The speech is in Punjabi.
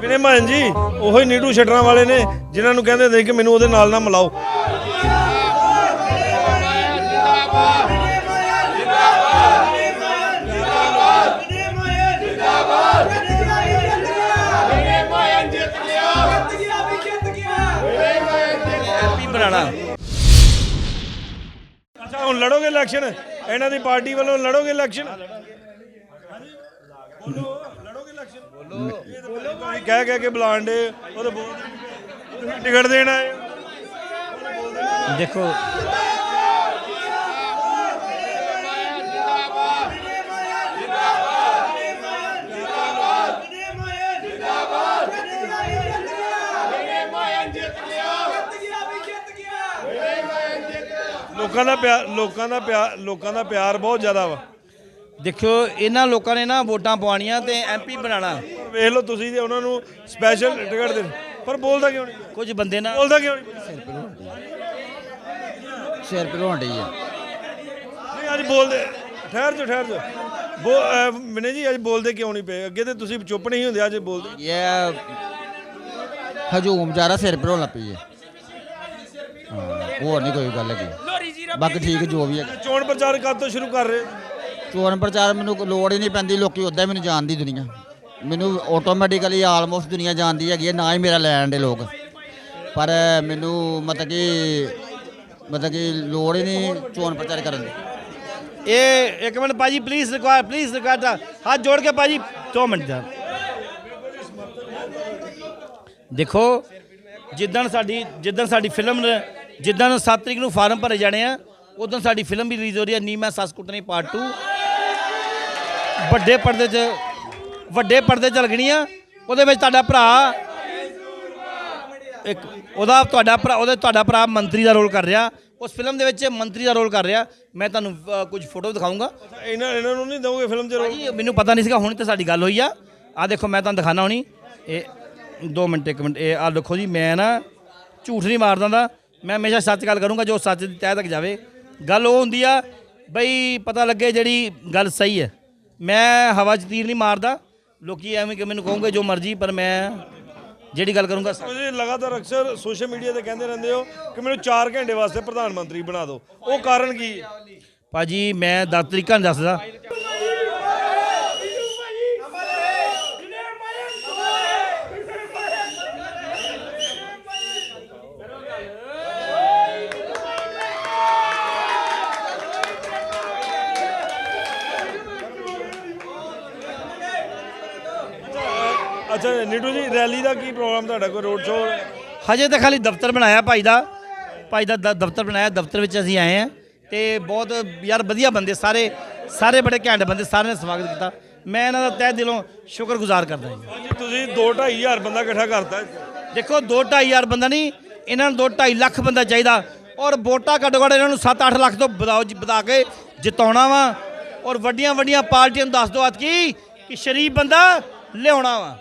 ਵਿਨੇ ਮਾਨ ਜੀ? ਉਹੀ ਨੀਟੂ ਛਟਰਾਂ ਵਾਲੇ ਨੇ, ਜਿਨ੍ਹਾਂ ਨੂੰ ਕਹਿੰਦੇ ਹੁੰਦੇ ਕਿ ਮੈਨੂੰ ਉਹਦੇ ਨਾਲ ਨਾ ਮਿਲਾਓ। ਅੱਛਾ, ਹੁਣ ਲੜੋਗੇ ਇਲੈਕਸ਼ਨ ਇਹਨਾਂ ਦੀ ਪਾਰਟੀ ਵੱਲੋਂ ਲੜੋਗੇ ਇਲੈਕਸ਼ਨ ਬੋਲੋ ਲੜੋਗੇ ਇਲੈਕਸ਼ਨ ਬੋਲੋ। ਤੁਸੀਂ ਕਹਿ ਕਹਿ ਕੇ ਬੁਲਾਉਂਦੇ ਉਹ ਤਾਂ ਪਏ। ਤੁਸੀਂ ਟਿਕਟ ਦੇਣ ਆਏ ਹੋ। ਦੇਖੋ। ਲੋਕਾਂ ਦਾ ਪਿਆਰ ਲੋਕਾਂ ਦਾ ਪਿਆਰ ਲੋਕਾਂ ਦਾ ਪਿਆਰ ਬਹੁਤ ਜ਼ਿਆਦਾ ਵਾ। ਦੇਖੋ ਇਹਨਾਂ ਲੋਕਾਂ ਨੇ ਨਾ ਵੋਟਾਂ ਪਵਾਉਣੀਆਂ ਤੇ ਐਮਪੀ ਬਣਾਣਾ ਵੇਖ ਲਓ ਤੁਸੀਂ ਤੇ ਉਹਨਾਂ ਨੂੰ ਸਪੈਸ਼ਲ ਟਿਕਟ ਦੇ ਪਰ ਬੋਲਦਾ ਕਿਉਂ ਨਹੀਂ? ਕੁਝ ਬੰਦੇ ਨਾ ਬੋਲਦਾ ਕਿਉਂ ਨਹੀਂ? ਸਿਰ ਡਈ ਆ। ਨਹੀਂ ਅੱਜ ਬੋਲਦੇ ਠਹਿਰ ਜਾ ਠਹਿਰ ਜਾ ਬੋ ਵਿਨੇ ਜੀ ਅੱਜ ਬੋਲਦੇ ਕਿਉਂ ਨਹੀਂ ਪਏ? ਅੱਗੇ ਤੇ ਤੁਸੀਂ ਚੁੱਪ ਨਹੀਂ ਹੁੰਦੇ ਅੱਜ ਬੋਲਦੇ। ਇਹ ਹਜੂਮ ਜਾਰਾ ਸਿਰ ਲੱਗ ਪਈ ਹੈ ਹਾਂ ਹੋਰ ਨਹੀਂ ਕੋਈ ਗੱਲ ਹੈਗੀ। ਬਾਕੀ ਠੀਕ ਜੋ ਵੀ ਹੈ ਚੋਣ ਪ੍ਰਚਾਰ ਕਦ ਤੋਂ ਸ਼ੁਰੂ ਕਰ ਰਹੇ ਚੋਣ ਪ੍ਰਚਾਰ ਮੈਨੂੰ ਲੋੜ ਹੀ ਨਹੀਂ ਪੈਂਦੀ, ਲੋਕੀ ਉਦਾਂ ਹੀ ਮੈਨੂੰ ਜਾਣਦੀ ਦੁਨੀਆ। ਮੈਨੂੰ ਆਟੋਮੈਟਿਕਲੀ ਆਲਮੋਸਟ ਦੁਨੀਆ ਜਾਣਦੀ ਹੈਗੀ ਹੈ, ਨਾ ਹੀ ਮੇਰਾ ਲੈਣ ਦੇ ਲੋਕ। ਪਰ ਮੈਨੂੰ ਮਤਲਬ ਕਿ ਮਤਲਬ ਕਿ ਲੋੜ ਹੀ ਨਹੀਂ ਚੋਣ ਪ੍ਰਚਾਰ ਕਰਨ ਦੀ। ਇਹ ਇੱਕ ਮਿੰਟ ਭਾਜੀ ਪਲੀਜ਼ ਰਿਕੁਆਇਰ ਪਲੀਜ਼ ਰਿਕੁਆਇਰ ਹੱਥ ਜੋੜ ਕੇ ਭਾਜੀ 2 ਮਿੰਟ ਦਾ। ਦੇਖੋ, ਜਿੱਦਣ ਸਾਡੀ ਜਿੱਦਣ ਸਾਡੀ ਫਿਲਮ ਜਿੱਦਣ 7 ਤਰੀਕ ਨੂੰ ਫਾਰਮ ਭਰੇ ਜਾਣੇ ਆ, ਉਦੋਂ ਸਾਡੀ ਫਿਲਮ ਵੀ ਰਿਲੀਜ਼ ਹੋ ਰਹੀ ਹੈ ਨੀ ਮੈਂ ਸੱਸ ਕੁੱਟਣੀ ਪਾਰਟ 2 ਵੱਡੇ ਪਰਦੇ 'ਚ ਵੱਡੇ ਪਰਦੇ 'ਚ ਲੱਗਣੀ ਆ ਉਹਦੇ ਵਿੱਚ ਤੁਹਾਡਾ ਭਰਾ ਇੱਕ ਉਹਦਾ ਤੁਹਾਡਾ ਭਰਾ ਉਹਦੇ ਤੁਹਾਡਾ ਭਰਾ ਮੰਤਰੀ ਦਾ ਰੋਲ ਕਰ ਰਿਹਾ। ਉਸ ਫਿਲਮ ਦੇ ਵਿੱਚ ਮੰਤਰੀ ਦਾ ਰੋਲ ਕਰ ਰਿਹਾ। ਮੈਂ ਤੁਹਾਨੂੰ ਕੁਝ ਫੋਟੋ ਦਿਖਾਊਂਗਾ ਇਹਨਾਂ ਇਹਨਾਂ ਨੂੰ ਨਹੀਂ ਦਓਗੇ ਫਿਲਮ 'ਚ ਰੋਲ? ਮੈਨੂੰ ਪਤਾ ਨਹੀਂ ਸੀਗਾ ਹੁਣ ਤੇ ਸਾਡੀ ਗੱਲ ਹੋਈ ਆ। ਆ ਦੇਖੋ ਮੈਂ ਤੁਹਾਨੂੰ ਦਿਖਾਣਾ ਹੁਣੀ। ਇਹ 2 ਮਿੰਟ 1 ਮਿੰਟ। ਇਹ ਆ ਦੇਖੋ ਜੀ ਮੈਂ ਨਾ ਝੂਠ ਨਹੀਂ ਮਾਰਦਾ ਦਾ ਮੈਂ ਹਮੇਸ਼ਾ ਸੱਚ ਗੱਲ ਕਰੂੰਗਾ ਜੋ ਸੱਚ ਦੀ ਤਹਿ ਤੱਕ ਜਾਵੇ। ਗੱਲ ਉਹ ਹੁੰਦੀ ਆ ਬਈ ਪਤਾ ਲੱਗੇ ਜਿਹੜੀ ਗੱਲ ਸਹੀ ਹੈ। ਮੈਂ ਹਵਾ 'ਚ ਤੀਰ ਨਹੀਂ ਮਾਰਦਾ। ਲੋਕੀ ਐਵੇਂ ਕਿ ਮੈਨੂੰ ਕਹੋਗੇ ਜੋ ਮਰਜ਼ੀ ਪਰ ਮੈਂ ਜਿਹੜੀ ਗੱਲ ਕਰੂੰਗਾ। ਤੁਸੀਂ ਲਗਾਤਾਰ ਅਕਸਰ ਸੋਸ਼ਲ ਮੀਡੀਆ ਤੇ ਕਹਿੰਦੇ ਰਹਿੰਦੇ ਹੋ ਕਿ ਮੈਨੂੰ 4 ਘੰਟੇ ਵਾਸਤੇ ਪ੍ਰਧਾਨ ਮੰਤਰੀ ਬਣਾ ਦਿਓ। ਉਹ ਕਾਰਨ ਕੀ ਹੈ? ਭਾਜੀ ਮੈਂ ਦਾ ਤਰੀਕਾ ਦੱਸਦਾ। ਅੱਛਾ ਨੀਟੂ ਜੀ ਰੈਲੀ ਦਾ ਕੀ ਪ੍ਰੋਗਰਾਮ ਤੁਹਾਡਾ? ਕੋਈ ਰੋਡ ਸ਼ੋਅ ਹਜੇ ਤਾਂ ਖਾਲੀ ਦਫ਼ਤਰ ਬਣਾਇਆ ਭਾਈ ਦਾ। ਭਾਈ ਦਾ ਦ- ਦਫ਼ਤਰ ਬਣਾਇਆ ਦਫ਼ਤਰ ਵਿੱਚ ਅਸੀਂ ਆਏ ਆ ਤੇ ਬਹੁਤ ਯਾਰ ਵਧੀਆ ਬੰਦੇ ਸਾਰੇ ਸਾਰੇ ਬੜੇ ਘੈਂਟ ਬੰਦੇ ਸਾਰਿਆਂ ਨੇ ਸਵਾਗਤ ਕੀਤਾ। ਮੈਂ ਇਹਨਾਂ ਦਾ ਤਹਿ ਦਿਲੋਂ ਸ਼ੁਕਰਗੁਜ਼ਾਰ ਕਰਦਾ ਜੀ। ਹਾਂਜੀ ਤੁਸੀਂ 2 ਹਜ਼ਾਰ ਬੰਦਾ ਇਕੱਠਾ ਕਰਤਾ ਦੇਖੋ 2.5 ਹਜ਼ਾਰ ਬੰਦਾ ਨਹੀਂ ਇਹਨਾਂ ਨੂੰ 2.5 ਲੱਖ ਬੰਦਾ ਚਾਹੀਦਾ। ਔਰ ਵੋਟਾਂ ਘੱਟੋ ਘੱਟ ਇਹਨਾਂ ਨੂੰ 7-8 ਲੱਖ ਤੋਂ ਵਧਾਓ ਜੀ ਵਧਾ ਕੇ ਜਿਤਾਉਣਾ ਵਾ। ਔਰ ਵੱਡੀਆਂ ਵੱਡੀਆਂ ਪਾਰਟੀਆਂ ਨੂੰ ਦੱਸ ਦਿਓ ਅੱਜ ਕੀ ਕਿ ਸ਼ਰੀਫ ਬੰਦਾ ਲਿਆਉਣਾ ਵਾ।